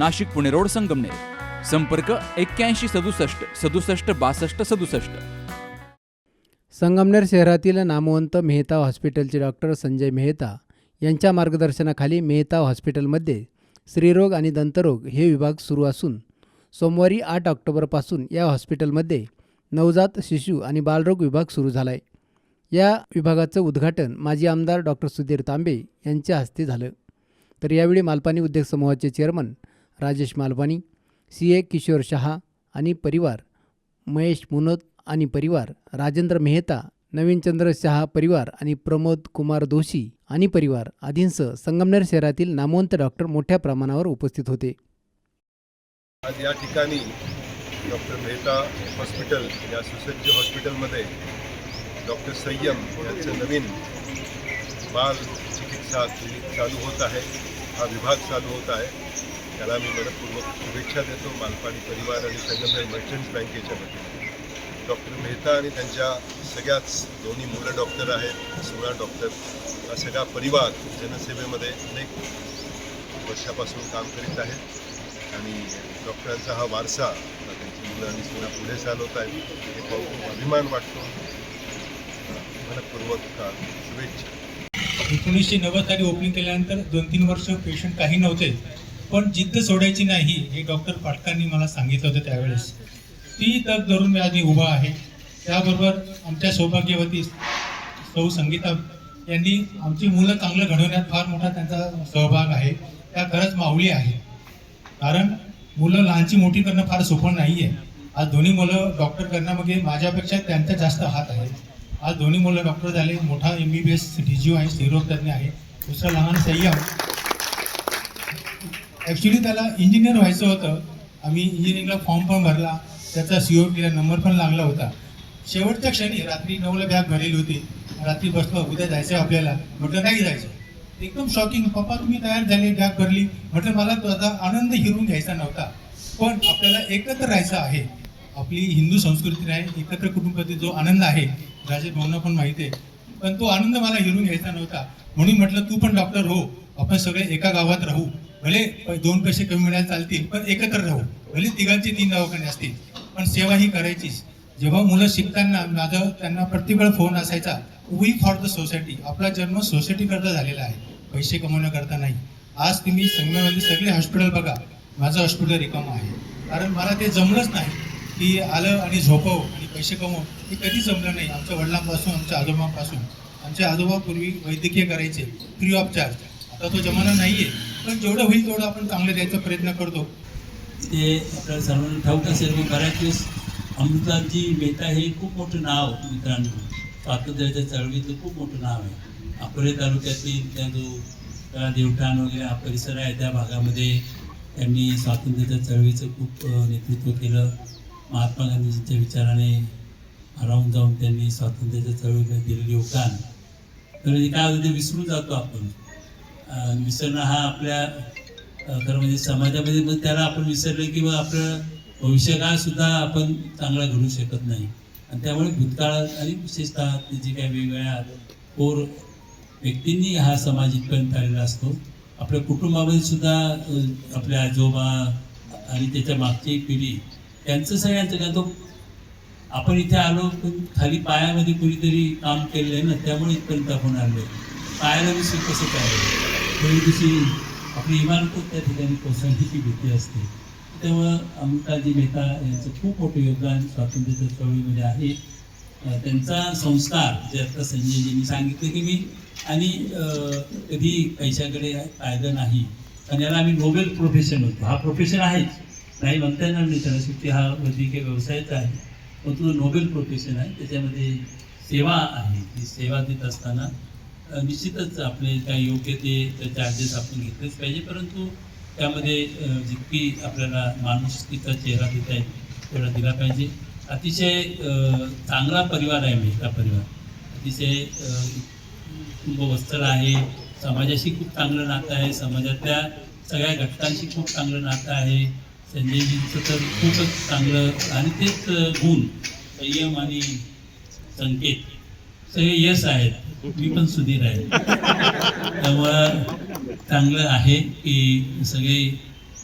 Nashik Pune road Sangamner. संपर्क एक्क्याऐंशी सदुसष्ट सदुसष्ट बासष्ट सदुसष्ट. संगमनेर शहरातील नामवंत मेहता हॉस्पिटलचे डॉक्टर संजय मेहता यांच्या मार्गदर्शनाखाली मेहता हॉस्पिटलमध्ये स्त्रीरोग आणि दंतरोग हे विभाग सुरू असून सोमवारी आठ ऑक्टोबरपासून या हॉस्पिटलमध्ये नवजात शिशु आणि बालरोग विभाग सुरू झाला आहे या विभागाचं उद्घाटन माजी आमदार डॉक्टर सुधीर तांबे यांच्या हस्ते झालं. तर यावेळी मालपानी उद्योग समूहाचे chairman Rajesh Malwani C A Kishor Shah आणि परिवार महेश मुनोद आणि परिवार राजेंद्र मेहता नवीनचंद्र शहा परिवार आणि प्रमोद कुमार दोशी आणि परिवार आदींसह संगमनेर शहरातील नामवंत डॉक्टर मोठ्या प्रमाणावर उपस्थित होते. आज या ठिकाणी डॉक्टर मेहता हॉस्पिटल या सुसज्ज हॉस्पिटलमध्ये डॉक्टर संयम यांचं नवीन बाल चिकित्सा क्लिनिक चालू होत आहे. हा विभाग चालू होत आहे. त्याला मी मनपूर्वक शुभेच्छा देतो. मालपाणी परिवार आणि संगमनेर मर्चंट बँकेच्या वतीने. डॉक्टर मेहता आणि त्यांच्या सगळ्याच दोन्ही मुलं डॉक्टर आहेत सोळा डॉक्टर. हा सगळा परिवार जनसेवेमध्ये अनेक वर्षापासून काम करीत आहेत आणि डॉक्टरांचा हा वारसा त्यांची मुलं आणि सोळा पुढे चालवत आहेत हे पाहून खूप अभिमान वाटतो. मनपूर्वक शुभेच्छा. एकोणीसशे नव्वद साली ओपनिंग केल्यानंतर दोन तीन वर्ष पेशंट काही नव्हते. पण जिद्द सोडायची नाही हे डॉक्टर पाटकांनी मला सांगितलं होतं त्यावेळेस. ती तग धरून मी आधी उभा आहे. त्याबरोबर आमच्या सौभाग्यवती सौ संगीता यांनी आमची मुलं चांगलं घडवण्यात फार मोठा त्यांचा सहभाग आहे. त्या खरंच माऊली आहे कारण मुलं लहानची मोठी करणं फार सोपं नाही आहे आज दोन्ही मुलं डॉक्टर करण्यामध्ये माझ्यापेक्षा त्यांचा जास्त हात आहे आज दोन्ही मुलं डॉक्टर झाले. मोठा M B B S D G O आहे स्त्रीरोग तज्ञ आहे. दुसरा लहान संयम ॲक्च्युली त्याला इंजिनियर व्हायचं होतं. आम्ही इंजिनिअरिंगला फॉर्म पण भरला. त्याचा सी ओ टीला नंबर पण लागला होता. शेवटच्या क्षणी रात्री नऊला बॅग भरलेली होती. रात्री बसलो उद्या जायचं आहे आपल्याला. म्हटलं नाही जायचं. एकदम शॉकिंग पप्पा तुम्ही तयार झाले बॅग भरली. म्हटलं मला तुझा आनंद हिरून घ्यायचा नव्हता. पण आपल्याला एकत्र राहायचं आहे. आपली हिंदू संस्कृती आहे एकत्र कुटुंबातील जो आनंद आहे राजेश भाऊंना पण माहिती आहे. पण तो आनंद मला हिरून घ्यायचा नव्हता. म्हणून म्हटलं तू पण डॉक्टर हो. आपण सगळे एका गावात राहू. भले दोन पैसे कमी मिळायला चालतील पण एकत्र राहू. भले तिघांचे तीन दवाखाने असतील पण सेवा ही करायचीच. जेव्हा मुलं शिकताना माझं त्यांना प्रत्येक वेळ फोन असायचा वी फॉर द सोसायटी आपला जन्म सोसायटी करता झालेला आहे. पैसे कमवण्याकरता नाही. आज तुम्ही संगमेमध्ये सगळे हॉस्पिटल बघा. माझं हॉस्पिटल रिकामं आहे. कारण मला ते जमलंच नाही की आलं आणि झोपव आणि पैसे कमव. हे कधी जमलं नाही. आमच्या वडिलांपासून आमच्या आजोबांपासून. आमच्या आजोबा पूर्वी वैद्यकीय करायचे फ्री ऑफ चार्ज आता तो जमाना नाही आहे पण जेवढं होईल तेवढं आपण चांगलं द्यायचा प्रयत्न करतो. ते आपल्याला सर्वांना ठाऊक असेल की बऱ्याच वेळेस अमृताजी मेहता हे खूप मोठं नाव मित्रांनो. स्वातंत्र्याच्या चळवळीचं खूप मोठं नाव आहे. अकोले तालुक्यातील त्या जो देवठाण वगैरे हा परिसर आहे त्या भागामध्ये त्यांनी स्वातंत्र्याच्या चळवळीचं खूप नेतृत्व केलं. महात्मा गांधीजींच्या विचाराने हरावून जाऊन त्यांनी स्वातंत्र्याच्या चळवळीला दिलेलं योगदान. तर हे काय होतं ते विसरून जातो आपण. विसरणं हा आपल्या खरं म्हणजे समाजामध्ये मग त्याला आपण विसरलं की मग आपलं भविष्यकाळ सुद्धा आपण चांगला घडू शकत नाही. आणि त्यामुळे भूतकाळात आणि विशेषतः जे काही वेगवेगळ्या कोर व्यक्तींनी हा समाज इथपर्यंत आलेला असतो. आपल्या कुटुंबामध्ये सुद्धा आपल्या आजोबा आणि त्याच्या मागची पिढी त्यांचं सगळ्यांचं का तो आपण इथे आलो पण खाली पायामध्ये कुणीतरी काम केलेलं आहे ना त्यामुळे इथपर्यंत आपण आलो. पायाला विसरून कसं काय? थोडी दिवशी आपली इमारतच त्या ठिकाणी कोसळण्याची भीती असते. त्यामुळं अमृताजी मेहता यांचं खूप मोठं योगदान स्वातंत्र्याच्या चळवळीमध्ये आहे. त्यांचा संस्कार जे आता संजयजींनी सांगितलं की मी आणि कधी पैशाकडे कायदा नाही. आणि याला आम्ही नोबेल प्रोफेशन होतो हा प्रोफेशन आहेच. नाही म्हणता येणार नाही. त्याला शेवटी हा वैद्यकीय व्यवसायाचा आहे. पण तो नोबेल प्रोफेशन आहे. त्याच्यामध्ये सेवा आहे. ती सेवा देत असताना निश्चितच आपले काय योग्य ते चार्जेस आपण घेतलेच पाहिजे परंतु त्यामध्ये जितकी आपल्याला माणुसकीचा चेहरा देता येईल तेवढा दिला पाहिजे. अतिशय चांगला परिवार आहे मेहता परिवार. अतिशय अ, आहे समाजाशी खूप चांगलं नातं आहे समाजातल्या सगळ्या घटकांशी खूप चांगलं नातं आहे. संजयजींचं तर खूपच चांगलं आणि तेच गुण संयम आणि संकेत सगळे यश आहेत. मी पण सुधीर आहे. त्यामुळं चांगलं आहे की सगळे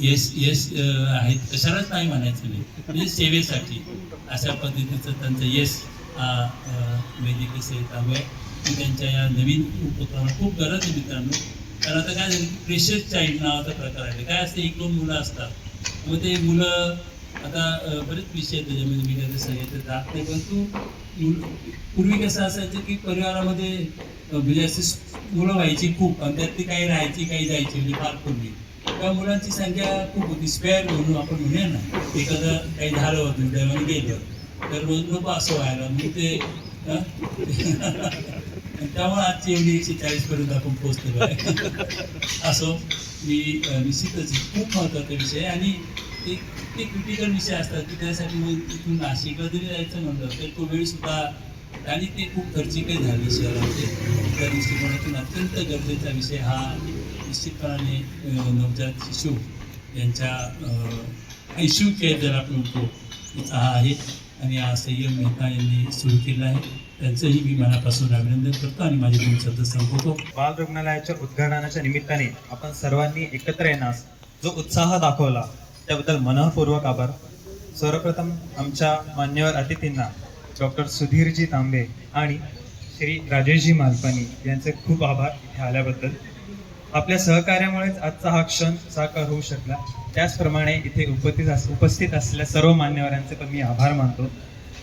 यश यश आहेत. कशालाच नाही म्हणायचं नाही. म्हणजे सेवेसाठी अशा पद्धतीचं त्यांचं यश हा वैद्यकीय सेवेत हवं आहे. की त्यांच्या या नवीन उपक्रमाला खूप गरज आहे मित्रांनो. कारण आता काय झालं प्रेशर चाइल्ड नावाचा प्रकार आहे. काय असते एक दोन मुलं असतात. मग ते मुलं आता बरेच विषय आहेत त्याच्यामध्ये. मी सांगितलं. सगळे जात नाही परंतु पूर्वी कसं असायचं की परिवारामध्ये म्हणजे असे मुलं व्हायची खूप आणि त्यातली काही राहायची काही जायची म्हणजे फार पूर्वी त्या मुलांची संख्या खूप होती. स्पेअर म्हणून आपण म्हणूया ना एखादं काही झालं होतं देवाने गेलं तर रोज नको असं व्हायला. मग ते त्यामुळे आजची एवढी एकशे चाळीसपर्यंत आपण पोहोचलेलो आहे. असं मी निश्चितच खूप महत्त्वाचा विषय आणि ते ते क्रिटिकल विषय असतात की त्यासाठी मग तिथून नाशिकला जरी जायचं म्हणलं. तर तो वेळ सुद्धा आणि ते खूप खर्चिकही झाले शहरामध्ये त्या दृष्टिकोनातून अत्यंत गरजेचा विषय हा निश्चितपणाने नवजात शिशु यांच्या इश्यू केअर जर आपण म्हणतो हा आहे. आणि हा संयम मेहता यांनी सुरू केला आहे. त्यांचंही मी मनापासून अभिनंदन करतो आणि माझे दोन शब्द संपवतो. बाल रुग्णालयाच्या उद्घाटनाच्या निमित्ताने आपण सर्वांनी एकत्र येण्यास जो उत्साह दाखवला त्याबद्दल मनःपूर्वक आभार. सर्वप्रथम आमच्या मान्यवर अतिथींना डॉक्टर सुधीरजी तांबे आणि श्री राजेशजी मालपानी यांचे खूप आभार इथे आल्याबद्दल. आपल्या सहकार्यामुळेच आजचा हा क्षण साकार होऊ शकला. त्याचप्रमाणे इथे उपस्थित अस उपस्थित असलेल्या सर्व मान्यवरांचे पण मी आभार मानतो.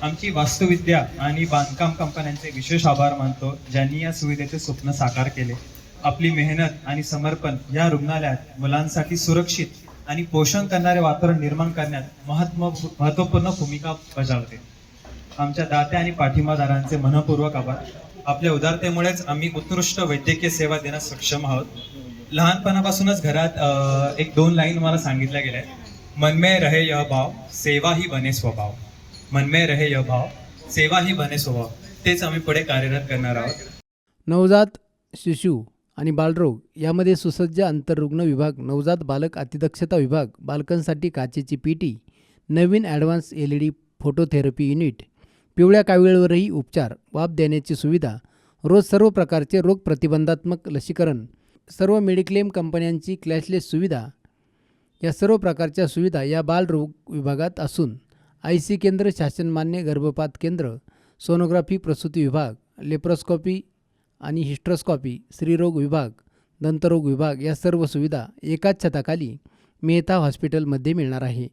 आमची वास्तुविद्या आणि बांधकाम कंपन्यांचे विशेष आभार मानतो ज्यांनी या सुविधेचे स्वप्न साकार केले. आपली मेहनत आणि समर्पण या रुग्णालयात मुलांसाठी सुरक्षित आणि पोषण करणारे वातावरण निर्माण करण्यात महत्त्व महत्त्वपूर्ण भूमिका बजावते. आमच्या दात्या आणि पाठिंबादारांचे मनपूर्वक आभार. आपल्या उदारतेमुळेच आम्ही उत्कृष्ट वैद्यकीय सेवा देण्यास सक्षम आहोत. लहानपणापासूनच घरात एक दोन लाईन मला सांगितल्या गेल्या आहेत. रहे यह भाव सेवा ही बने स्वभाव. मनमे रहे यह भाव सेवा ही बने स्वभाव. तेच आम्ही पुढे कार्यरत करणार आहोत. नवजात शिशु आणि बालरोग यामध्ये सुसज्ज आंतररुग्ण विभाग नवजात बालक अतिदक्षता विभाग बालकांसाठी काचेची पीटी नवीन advance L E D phototherapy unit पिवळ्या कावीळवरही उपचार वाफ देण्याची सुविधा रोज सर्व प्रकारचे रोग प्रतिबंधात्मक लसीकरण सर्व मेडिक्लेम कंपन्यांची क्लॅशलेस सुविधा या सर्व प्रकारच्या सुविधा या बालरोग विभागात असून आय सी केंद्र शासनमान्य गर्भपात केंद्र सोनोग्राफी प्रसूती विभाग लेप्रोस्कॉपी आणि हिस्ट्रोस्कॉपी स्त्रीरोग विभाग दंतरोग विभाग या सर्व सुविधा एकाच छताखाली मेहता हॉस्पिटलमध्ये मिळणार आहे.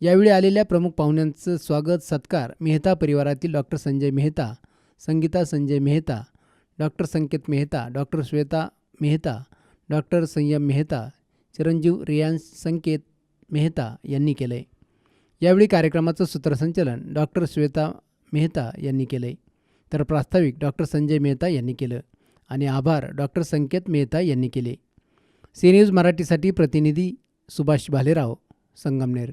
यावेळी आलेल्या प्रमुख पाहुण्यांचं स्वागत सत्कार मेहता परिवारातील doctor Sanjay Mehta Sangeeta Sanjay Mehta doctor Sanket Mehta doctor Shweta Mehta doctor Sanyam Mehta चिरंजीव रियांश संकेत मेहता यांनी केलं. आहे यावेळी कार्यक्रमाचं सूत्रसंचलन डॉक्टर श्वेता मेहता यांनी केलं. आहे तर प्रास्ताविक डॉक्टर संजय मेहता यांनी केलं आणि आभार डॉक्टर संकेत मेहता यांनी केले. सी न्यूज मराठीसाठी प्रतिनिधी सुभाष भालेराव संगमनेर.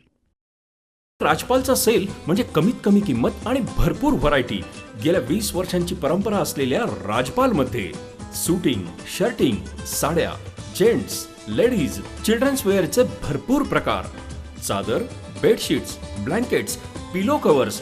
राजपालचा सेल म्हणजे कमीत कमी किंमत आणि भरपूर व्हरायटी गेल्या वीस वर्षांची परंपरा असलेल्या राजपालमध्ये सुटिंग शर्टिंग साड्या जेंट्स लेडीज चिल्ड्रन्स वेअरचे भरपूर प्रकार. चादर बेडशीट्स ब्लँकेट्स पिलो कव्हर्स